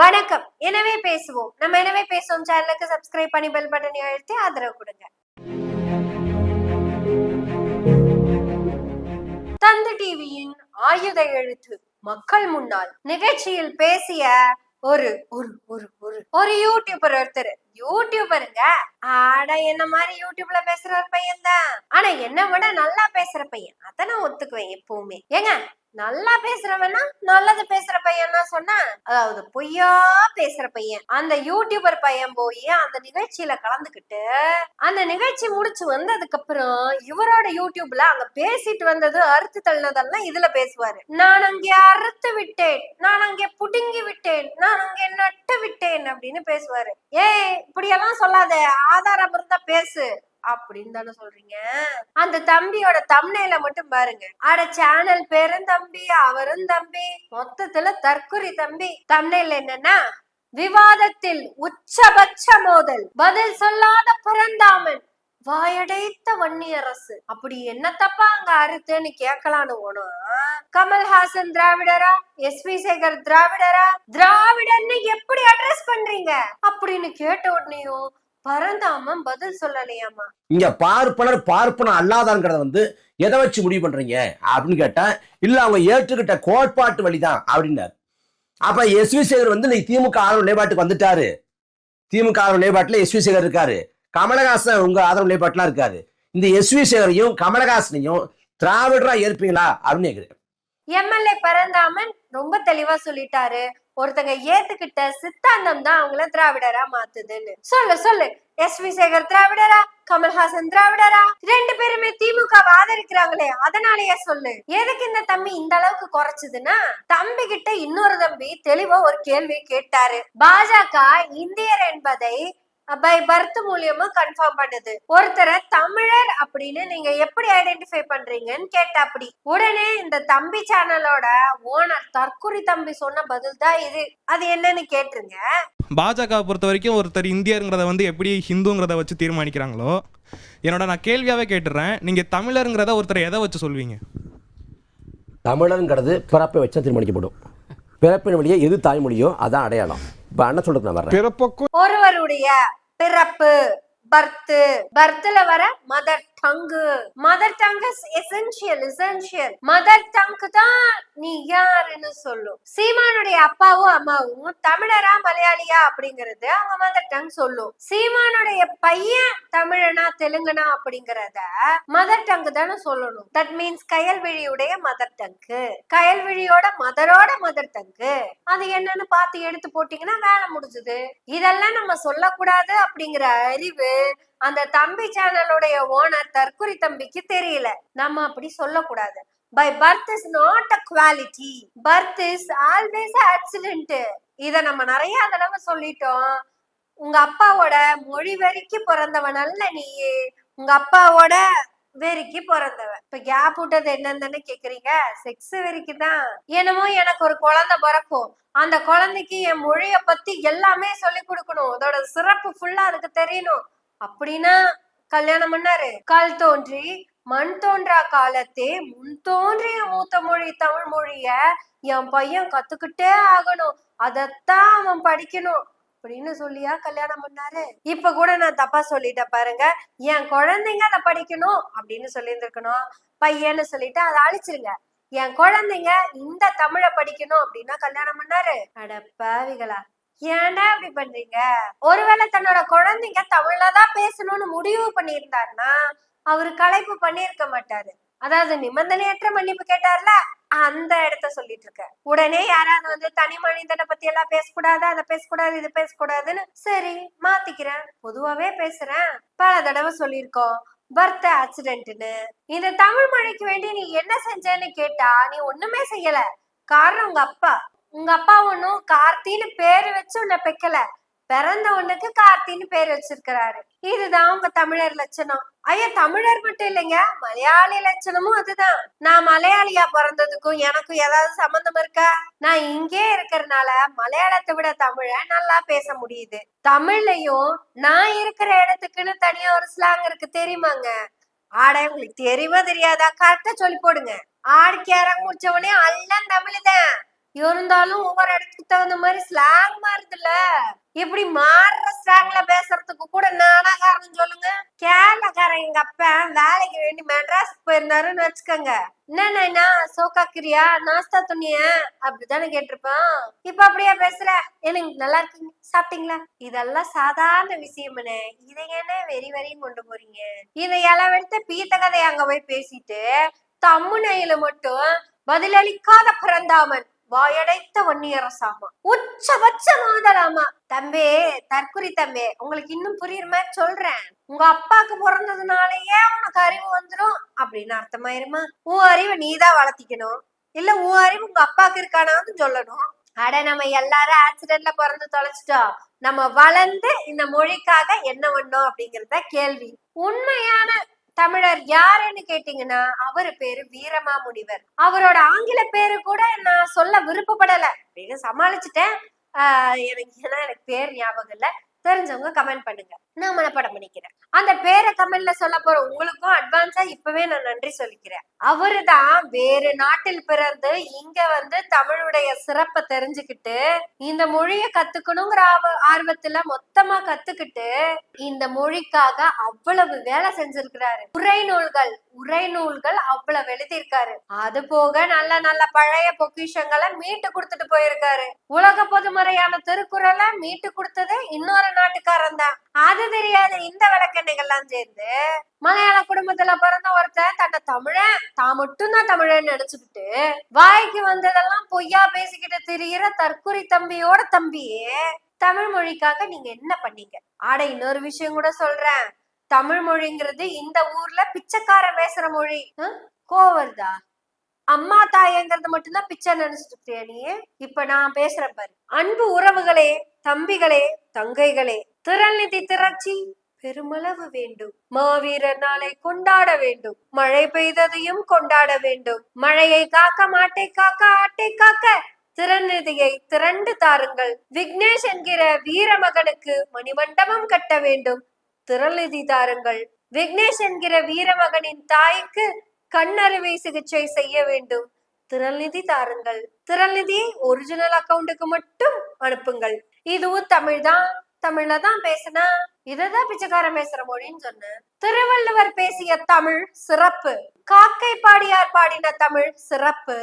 வணக்கம். எனவே பேசுவோம். நம்ம எனவே பேசுவோம். சேனலுக்கு சப்ஸ்கிரைப் பண்ணி பெல் பட்டனை அழுத்தி ஆதரவு கொடுங்க. தந்தி டிவியின் ஆயுத எழுத்து மக்கள் முன்னால் நிகழ்ச்சியில் பேசிய ஒரு ஒரு ஒரு ஒரு ஒரு யூடியூபர் ஒருத்தர். யூடியூபருங்க ஆட என்ன மாதிரி யூடியூப்ல பேசுற ஒரு பையன் தான் ஆனா என்ன விட நல்லா பேசுற பையன். அத நான் ஒத்துக்குவேன் எப்பவுமே. ஏங்க நல்லா பேசுறவனா நல்லது பேசுற பையன்னா சொன்ன அதாவது பொய்யா பேசுற பையன். அந்த யூடியூபர் பையன் போய் அந்த நிகழ்ச்சியில கலந்துக்கிட்டு அந்த நிகழ்ச்சி முடிச்சு வந்ததுக்கு அப்புறம் இவரோட யூடியூப்ல அங்க பேசிட்டு வந்தது அறுத்து தள்ளினதெல்லாம் இதுல பேசுவாரு. நான் அங்கே அறுத்து விட்டேன் நான் அங்கே புடுங்கி விட்டேன் நான் அங்கே நட்டு விட்டேன் அப்படின்னு பேசுவாரு. ஏய் இப்படியெல்லாம் சொல்லாத ஆதாரம் இருந்தா பேசு. அப்படின்னு தானே சொல்றீங்க. அந்த தம்பியோட தம்னையில மட்டும் பாருங்க. அட சேனல் பேரும் தம்பி அவரும் தம்பி மொத்தத்துல தற்குறி தம்பி. தம்னையில என்னன்னா விவாதத்தில் உச்சபட்ச மோதல் பதில் சொல்லாத பிறந்தாமன் வாயடைத்த வன்னியரசு. அப்படி என்ன தப்பா அங்க அறுத்துன்னு கேட்கலான்னு போனோம். கமல்ஹாசன் திராவிடரா எஸ் வி சேகர் திராவிடரா திராவிடன்னு எப்படி அட்ரஸ் பண்றீங்க? அப்படின்னு கேட்ட உடனேயும் பரந்தாமன் பதில் சொல்லலையாமா இங்க பார்ப்பனர் பார்ப்பனர் அல்லாதாங்கிறத வந்து எதை வச்சு முடிவு பண்றீங்க? அப்படின்னு கேட்டா இல்ல அவங்க ஏற்றுக்கிட்ட கோட்பாட்டு வழிதான் அப்படின்னாரு. அப்ப எஸ் வி சேகர் வந்து இன்னைக்கு திமுக ஆதரவு நிலைப்பாட்டுக்கு வந்துட்டாரு. திமுக ஆதரவு நிலைப்பாட்டுல எஸ் வி சேகர் இருக்காரு. கமலஹாசன் உங்க ஆதரவு நிலைப்பாட்டுலாம் இருக்காரு. இந்த எஸ் வி சேகரையும் கமலஹாசனையும் திராவிடரா ஏற்பீங்களா? அப்படின்னு கேக்குறேன். எம்எல்ஏ பரந்தாமன் ரொம்ப தெளிவா சொல்லிட்டாரு. ஒருத்தங்க ஏத்துக்கிட்ட சித்தாந்தம் தான் அவங்கள திராவிடரா மாத்துதுன்னு. சொல்லு சொல்லு. எஸ் வி சேகர் திராவிடரா? கமல்ஹாசன் திராவிடரா? ரெண்டு பேருமே திமுக ஆதரிக்கிறாங்களே அதனாலயே சொல்லு. எதுக்கு இந்த தம்பி இந்த அளவுக்கு குறைச்சதுன்னா? தம்பி கிட்ட இன்னொரு தம்பி தெளிவா ஒரு கேள்வி கேட்டாரு. பாஜக இந்தியர் என்பதை பை பர்த் மூலியமா கன்ஃபார்ம் பண்ணுது. ஒருத்தரை தமிழர் அப்படின்னு நீங்க எப்படி ஐடென்டிஃபை பண்றீங்கன்னு கேட்டா அப்படி உடனே இந்த தம்பி சேனலோட ஓனர் தற்குறி தம்பி சொன்ன பதில் தான் இது. அது என்னன்னு கேட்டுருங்க. பாஜக பொறுத்த வரைக்கும் ஒருத்தர் இந்தியருங்கிறத வந்து எப்படி ஹிந்துங்கிறத வச்சு தீர்மானிக்கிறாங்களோ? என்னோட நான் கேள்வியாகவே கேட்டுடுறேன் நீங்கள் தமிழருங்கிறத ஒருத்தர் எதை வச்சு சொல்வீங்க? தமிழருங்கிறது பிறப்பை வச்சா தீர்மானிக்கப்படும். பிறப்பின் வழியே எது தாய்மொழியோ அதான் அடையாளம். இப்ப அண்ணன் சொல்றது நான் வர்றேன். பிறப்புக்கும் ஒருவருடைய பிறப்பு பர்த் பர்த்ல வர mother tongue mother tongue is essential essential mother tongue தான் நீ யாருன்னு சொல்லும் சீமானுடைய அப்பாவும் அம்மாவும் தமிழரா மலையாளியா அப்படிங்கறது அவங்க மதர் டங் சொல்லும் சீமானுடைய பையன் தமிழனா தெலுங்குனா அப்படிங்கறத மதர் டங்க் தானே சொல்லணும். தட் மீன்ஸ் கயல்விழியுடைய மதர் டங்கு கயல்விழியோட மதரோட மதர் டங்கு அது என்னன்னு பார்த்து எடுத்து போட்டீங்கன்னா வேலை முடிஞ்சுது. இதெல்லாம் நம்ம சொல்லக்கூடாது அப்படிங்கிற அறிவு அந்த தம்பி சேனலுடைய ஓனர் தற்குறி தம்பிக்கு தெரியல. நம்ம அப்படி சொல்லக்கூடாது. By birth is not a quality birth is always accident இத நம்ம நிறைய தடவை சொல்லிட்டோம். உங்க அப்பாவோட மொழி வெறிக்கு பிறந்தவன் அல்ல நீ உங்க அப்பாவோட வெறிக்கு பிறந்தவன். இப்ப கேப் விட்டது என்னன்னு கேக்குறீங்க? செக்ஸ் வெறிக்கு தான் என்னமோ எனக்கு ஒரு குழந்தை பிறக்கும். அந்த குழந்தைக்கு என் மொழிய பத்தி எல்லாமே சொல்லி கொடுக்கணும். அதோட சிறப்பு ஃபுல்லா அதுக்கு தெரியணும். அப்படின்னா கல்யாணம் பண்ணாரு. கல் தோன்றி மண் தோன்றா காலத்தே முன் தோன்றிய மூத்த மொழி தமிழ் மொழிய என் பையன் கத்துக்கிட்டே ஆகணும். அதத்தான் அவன் படிக்கணும் அப்படின்னு சொல்லியா கல்யாணம் பண்ணாரு. இப்ப கூட நான் தப்பா சொல்லிட்டேன் பாருங்க. என் குழந்தைங்க அதை படிக்கணும் அப்படின்னு சொல்லியிருந்திருக்கணும். பையன்னு சொல்லிட்டு அதை அழிச்சிருங்க. என் குழந்தைங்க இந்த தமிழை படிக்கணும் அப்படின்னா கல்யாணம் பண்ணாரு. அட பாவிகளா ஏன்டா இப்படி பண்றீங்க? ஒருவேளை தன்னோட குழந்தைங்க தமிழ்ல தான் பேசணும்னு முடிவு பண்ணியிருந்தாருன்னா அவரு கலைப்பு பண்ணியிருக்க மாட்டாரு. அதாவது நிபந்தனையற்ற மன்னிப்பு கேட்டார்ல அந்த இடத்த சொல்லிட்டு இருக்க. உடனே யாராவது வந்து தனி மனிதனை பத்தி எல்லாம் பேசக்கூடாது அதை பேசக்கூடாது இது பேசக்கூடாதுன்னு சரி மாத்திக்கிறேன். பொதுவாவே பேசுறேன். பல தடவை சொல்லியிருக்கோம். பர்த் ஆக்சிடென்ட்னு. இந்த தமிழ் மொழிக்கு வேண்டி நீ என்ன செஞ்சேன்னு கேட்டா நீ ஒண்ணுமே செய்யல. காரணம் உங்க அப்பா. உங்க அப்பா ஒன்னும் கார்த்தின்னு பேரு வச்சு உன்னை பெக்கல. பிறந்த ஒண்ணுக்கு கார்த்தின்னு பேர் வச்சிருக்கிறாரு. இதுதான் உங்க தமிழர் லட்சணம். ஐயா தமிழர் மட்டும் இல்லைங்க. மலையாளி லட்சணமும் அதுதான். நான் மலையாளியா பிறந்ததுக்கும் எனக்கும் ஏதாவது சம்பந்தம் இருக்கா? நான் இங்கே இருக்கிறனால மலையாளத்தை விட தமிழ நல்லா பேச முடியுது. தமிழ்லயும் நான் இருக்கிற இடத்துக்குன்னு தனியா ஒரு ஸ்லாங் இருக்கு தெரியுமாங்க? ஆட உங்களுக்கு தெரியுமா தெரியாதா? கரெக்டா சொல்லி போடுங்க. ஆடிக்கு இறங்க முடிச்சவனே எல்லாம் தமிழ்தான். இருந்தாலும் ஒவ்வொரு இடத்துக்கு தகுந்த மாதிரி ஸ்லாங் மாறுதுல்ல? இப்படி மாறுற ஸ்லாங்ல பேசுறதுக்கு கூட நானாகாரன் சொல்லுங்க? கேரளக்காரன் எங்க அப்பா வேலைக்கு வேண்டி மெட்ராஸ் போயிருந்தாருன்னு வச்சுக்கோங்க. என்னண்ணா சோகாக்கிரியா நாஸ்தா துணிய? அப்படித்தானே கேட்டிருப்பான் இப்ப அப்படியே பேசுற? எனக்கு நல்லா இருக்கீங்க? சாப்பிட்டீங்களா? இதெல்லாம் சாதாரண விஷயம்னே. இதை என்ன வெறி வெறியும் கொண்டு போறீங்க? இதை அளவெடுத்த பீத்த கதையை அங்க போய் பேசிட்டு தம்முனையில மட்டும் பதிலளிக்காத பிறந்தாமன் வாயடைத்த வன்னியரசாமா. உச்சபட்ச மாதலாமா தம்பி தற்குறி தம்பி உங்களுக்கு இன்னும் புரியுற மாதிரி சொல்றேன். உங்க அப்பாக்கு பிறந்ததுனாலயே உனக்கு அறிவு வந்துரும் அப்படின்னு அர்த்தமாயிருமா? உன் அறிவை நீதான் வளர்த்திக்கணும். இல்ல உன் அறிவு உங்க அப்பாக்கு இருக்கானான்னு சொல்லணும். அட நம்ம எல்லாரும் ஆக்சிடென்ட்ல பிறந்து தொலைச்சிட்டோம். நம்ம வளர்ந்து இந்த மொழிக்காக என்ன பண்ணோம் அப்படிங்கறத கேள்வி. உண்மையான தமிழர் யாருன்னு கேட்டீங்கன்னா அவரு பேரு வீரமா முனிவர். அவரோட ஆங்கில பேரு கூட நான் சொல்ல விருப்பப்படல. அப்படின்னு சமாளிச்சுட்டேன். ஆஹ் எனக்கு ஏன்னா எனக்கு பேர் ஞாபகம் இல்ல. தெரிஞ்சவங்க கமெண்ட் பண்ணுங்க. நான் மனப்படம் பண்ணிக்கிறேன். அந்த பேரை தமிழ்ல சொல்ல போற உங்களுக்கும் அட்வான்ஸா இப்பவே நான் நன்றி சொல்லிக்கிறேன். அவருதான் வேறு நாட்டில் பிறந்து இங்க வந்து தமிழுடைய சிறப்பை தெரிஞ்சுக்கிட்டு இந்த மொழிய கத்துக்கணுங்கிற ஆர்வத்துல மொத்தமா கத்துக்கிட்டு இந்த மொழிக்காக அவ்வளவு வேலை செஞ்சிருக்கிறாரு. உரை நூல்கள் உரை நூல்கள் அவ்வளவு எழுதியிருக்காரு. அது போக நல்ல நல்ல பழைய பொக்கிஷங்களை மீட்டு கொடுத்துட்டு போயிருக்காரு. உலக பொதுமறையான திருக்குறளை மீட்டு கொடுத்தது இன்னொரு நாட்டுக்காரன் தான் அது தெரியாது இந்த விளக்கெண்ணைகள்லாம் சேர்ந்து மலையாள குடும்பத்துல பிறந்த ஒருத்தன் தன்னை தமிழன் தான் மட்டும்தான் தமிழன் நினைச்சுக்கிட்டு வாய்க்கு வந்ததெல்லாம் பொய்யா பேசிக்கிட்டு திரியிற தற்குறி தம்பியோட தம்பியே தமிழ் மொழிக்காக நீங்க என்ன பண்ணீங்க? ஆட இன்னொரு விஷயம் கூட சொல்றேன். தமிழ் மொழிங்கிறது இந்த ஊர்ல பிச்சைக்காரன் பேசுற மொழி. கோவர்தா அம்மா தாயங்கிறது மட்டும்தான் பிச்சை நினைச்சிட்டு நீ? இப்ப நான் பேசுறேன் பாரு. அன்பு உறவுகளே தம்பிகளே தங்கைகளே திறன் நிதி திரட்சி பெருமளவு வேண்டும். மாவீரர் நாளை கொண்டாட வேண்டும். மழை பெய்ததையும் கொண்டாட வேண்டும். மழையை காக்க மாட்டை காக்க ஆட்டை காக்க. திறநிதியை திரண்டு தாருங்கள். விக்னேஷ் என்கிற வீரமகனுக்கு மணிமண்டபம் கட்ட வேண்டும். திறநிதி தாருங்கள். விக்னேஷ் என்கிற வீரமகனின் தாய்க்கு கண்ணறுவை சிகிச்சை செய்ய வேண்டும். திறநிதி தாருங்கள். திறநிதியை ஒரிஜினல் அக்கவுண்ட்டுக்கு மட்டும் அனுப்புங்கள். இதுவும் தமிழ் தான் தமிழ்ல தான் பேசினா இததான் பிச்சைக்காரன் பேசுற மொழின்னு சொன்னேன். திருவள்ளுவர் பேசிய தமிழ் சிறப்பு. காக்கை பாடியார் பாடின தமிழ் சிறப்பு.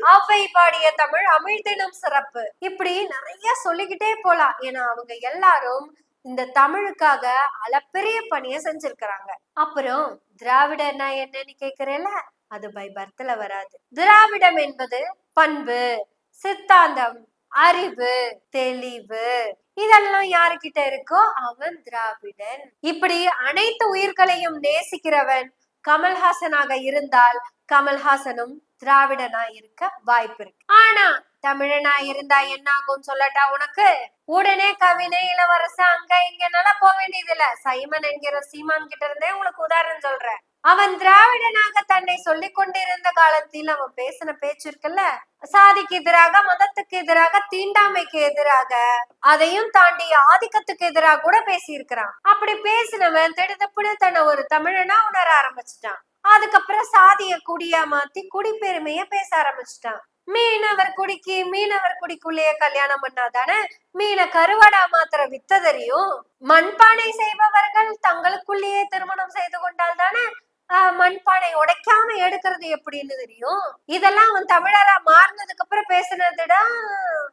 அவை பாடிய தமிழ் அமிழ்தினம் சிறப்பு. இப்படி நிறைய சொல்லிக்கிட்டே போலாம். ஏன்னா அவங்க எல்லாரும் இந்த தமிழுக்காக அளப்பெரிய பணிய செஞ்சிருக்கிறாங்க. அப்புறம் திராவிடன்னா என்னன்னு கேக்குறேல அது பை பர்த்ல வராது. திராவிடம் என்பது பண்பு சித்தாந்தம் அறிவு தெளிவு. இதெல்லாம் யாருக்கிட்ட இருக்கோ அவன் திராவிடன். இப்படி அனைத்து உயிர்களையும் நேசிக்கிறவன் கமல்ஹாசனாக இருந்தால் கமல்ஹாசனும் திராவிடனா இருக்க வாய்ப்பு இருக்கு ஆனா தமிழனா இருந்தா என்ன ஆகும் சொல்லட்டா உனக்கு? உடனே கவினை இளவரச அங்க இங்கனால போக வேண்டியது இல்ல சைமன் என்கிற சீமான் கிட்ட இருந்தே உங்களுக்கு உதாரணம் சொல்றேன். அவன் திராவிடனாக தன்னை சொல்லி கொண்டிருந்த காலத்தில் அவன் பேசின பேச்சு இருக்குல்ல? சாதிக்கு எதிராக மதத்துக்கு எதிராக தீண்டாமைக்கு எதிராக அதையும் தாண்டி ஆதிக்கத்துக்கு எதிராக கூட பேசியிருக்கிறான். அப்படி பேசினவன் திடுதப்புன்னு தன்னை ஒரு தமிழனா உணர ஆரம்பிச்சிட்டான். அதுக்கப்புறம் சாதிய குடியா மாத்தி குடிப்பெருமைய பேச ஆரம்பிச்சிட்டான். மீனவர் குடிக்கு மீனவர் குடிக்குள்ளேயே கல்யாணம் பண்ணாதானே? மீனை கருவாடா மாத்திர வித்த தெரியும். மண்பானை செய்பவர்கள் தங்களுக்குள்ளேயே திருமணம் செய்து கொண்டால் தானே ஆஹ், மண்பானை உடைக்காம எடுக்கிறது எப்படின்னு தெரியும். இதெல்லாம் அவன் தமிழரா மாறினதுக்கு அப்புறம் பேசுனதுடா.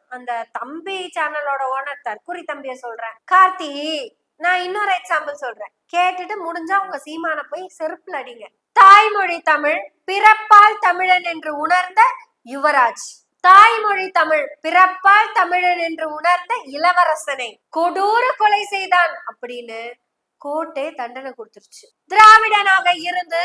அந்த தம்பி சேனலோட ஓனர் தற்குறி தம்பிய சொல்றேன். கார்த்தி நான் இன்னொரு எக்ஸாம்பிள் சொல்றேன். கேட்டுட்டு முடிஞ்சா உங்க சீமான போய் செருப்புல அடிங்க. தாய்மொழி தமிழ் பிறப்பால் தமிழன் என்று உணர்ந்த யுவராஜ். தாய்மொழி தமிழ் பிறப்பால் தமிழன் என்று உணர்ந்த இளவரசனை கொடூர கொலை செய்தான் அப்படின்னு கோர்ட்டே தண்டனை கொடுத்துருச்சு. திராவிடனாக இருந்து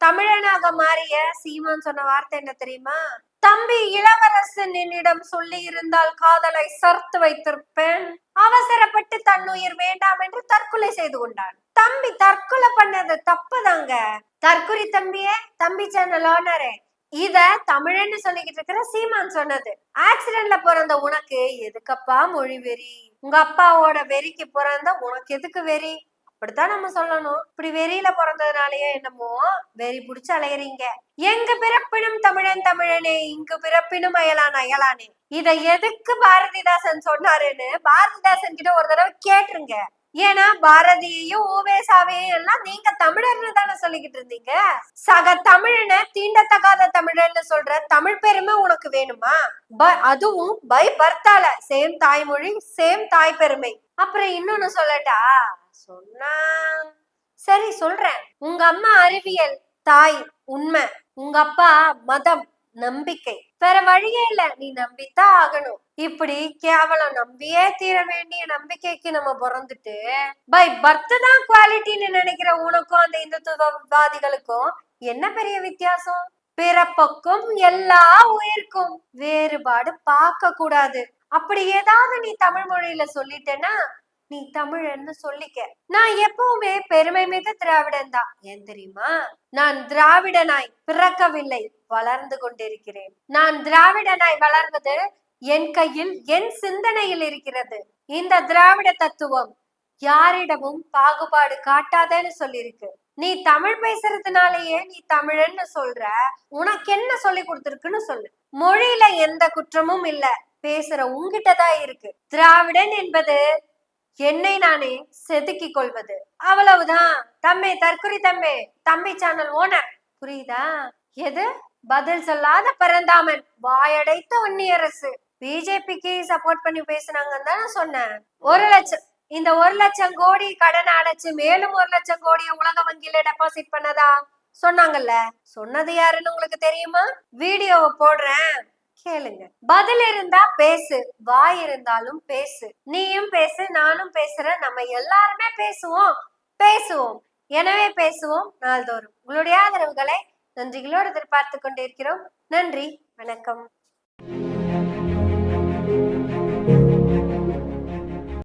தமிழனாக மாறிய சீமான் சொன்ன வார்த்தை என்ன தெரியுமா? தம்பி இளவரசன் என்னிடம் சொல்லி இருந்தால் காதலை சர்த்து வைத்திருப்பேன். அவசரப்பட்டு தன்னுயிர் வேண்டாம் என்று தற்கொலை செய்து கொண்டான். தம்பி தற்கொலை பண்ணது தப்புதாங்க. தற்குறி தம்பியே தம்பி சேனல் ஓனரே இத தமிழன்னு சொல்லிக்கிட்டு இருக்கிற சீமான் சொன்னது. ஆக்சிடென்ட்ல பிறந்த உனக்கு எதுக்கப்பா மொழி வெறி? உங்க அப்பாவோட வெறிக்கு பிறந்த உனக்கு எதுக்கு வெறி? அப்படித்தான் நம்ம சொல்லணும். இப்படி வெறியில பிறந்ததுனாலயே என்னமோ வெறி புடிச்சு அலையறீங்க. எங்க பிறப்பினும் தமிழன் தமிழனே இங்கு பிறப்பினும் அயலான் அயலானே. இத எதுக்கு பாரதிதாசன் சொன்னாருன்னு பாரதிதாசன் கிட்ட ஒரு தடவை கேட்டுருங்க. ஏன்னா பாரதியையும் ஓவேசாவையும் எல்லாம் நீங்க தமிழர்னு தானே சொல்லிக்கிட்டு இருந்தீங்க. சக தமிழனை தீண்டத்தகாத தமிழன்னு சொல்ற தமிழ் பெருமை உனக்கு வேணுமா? ப- அதுவும் பை பர்த்தால. சேம் தாய்மொழி சேம் தாய் பெருமை. அப்புறம் இன்னொன்னு சொல்லட்டா? சொன்னா சரி சொல்றேன். உங்க அம்மா அறிவியல் தாய் உண்மை. உங்க அப்பா மதம் நம்பிக்கை. வேற வழியே இல்ல. நீ நம்பித்தான் ஆகணும். இப்படி கேவலம் நம்பியே தீர வேண்டிய நம்பிக்கைக்கு நம்ம பிறந்துட்டு பை பர்த் தான் குவாலிட்டின்னு நினைக்கிற உனக்கும் அந்த இந்துத்துவவாதிகளுக்கும் என்ன பெரிய வித்தியாசம்? பிறப்புக்கும் எல்லா உயிர்க்கும் வேறுபாடு பார்க்க கூடாது. அப்படி ஏதாவது நீ தமிழ் மொழியில சொல்லிட்டேன்னா நீ தமிழன்னு சொல்லிக்க. நான் எப்பவுமே பெருமை மீது திராவிடன் தான். ஏன் தெரியுமா? நான் திராவிடனாய் பிறக்கவில்லை வளர்ந்து கொண்டிருக்கிறேன். நான் திராவிடனாய் வளர்வது என் கையில் என் சிந்தனையில் இருக்கிறது. இந்த திராவிட தத்துவம் யாரிடமும் பாகுபாடு காட்டாதேன்னு சொல்லியிருக்கு. நீ தமிழ் பேசுறதுனாலயே நீ தமிழன்னு சொல்ற உனக்கு என்ன சொல்லி கொடுத்துருக்குன்னு சொல்லு. மொழியில எந்த குற்றமும் இல்ல பேசுற உன்கிட்ட தான் இருக்கு. திராவிடன் என்பது என்னை நானே செதுக்கிக் கொள்வது. அவ்வளவுதான். தம்மே தற்கொலை தம்மே. தம்பி சேனல் ஓனர் புரியுதா? எது? பதில் சொல்லாத பரந்தாமன் வாயடைத்த ஒன்னியரசு பிஜேபிக்கு சப்போர்ட் பண்ணி பேசுனாங்கன்னு தான் நான் சொன்னேன். ஒரு லட்சம் இந்த ஒரு லட்சம் கோடி கடனை அடைச்சு மேலும் ஒரு லட்சம் கோடியை உலக வங்கியில டெபாசிட் பண்ணதா? சொன்னாங்கல்ல. சொன்னது யாருன்னு உங்களுக்கு தெரியுமா? வீடியோவை போடுறேன். கேளுங்க. பதில் இருந்தா பேசு. வாய் இருந்தாலும் பேசு. நீயும் பேசு நானும் பேசுறேன். நம்ம எல்லாருமே பேசுவோம். பேசுவோம். எனவே பேசுவோம் நாள்தோறும். உங்களுடைய ஆதரவுகளை நன்றிகளோடு எதிர்பார்த்து கொண்டிருக்கிறோம். நன்றி. வணக்கம்.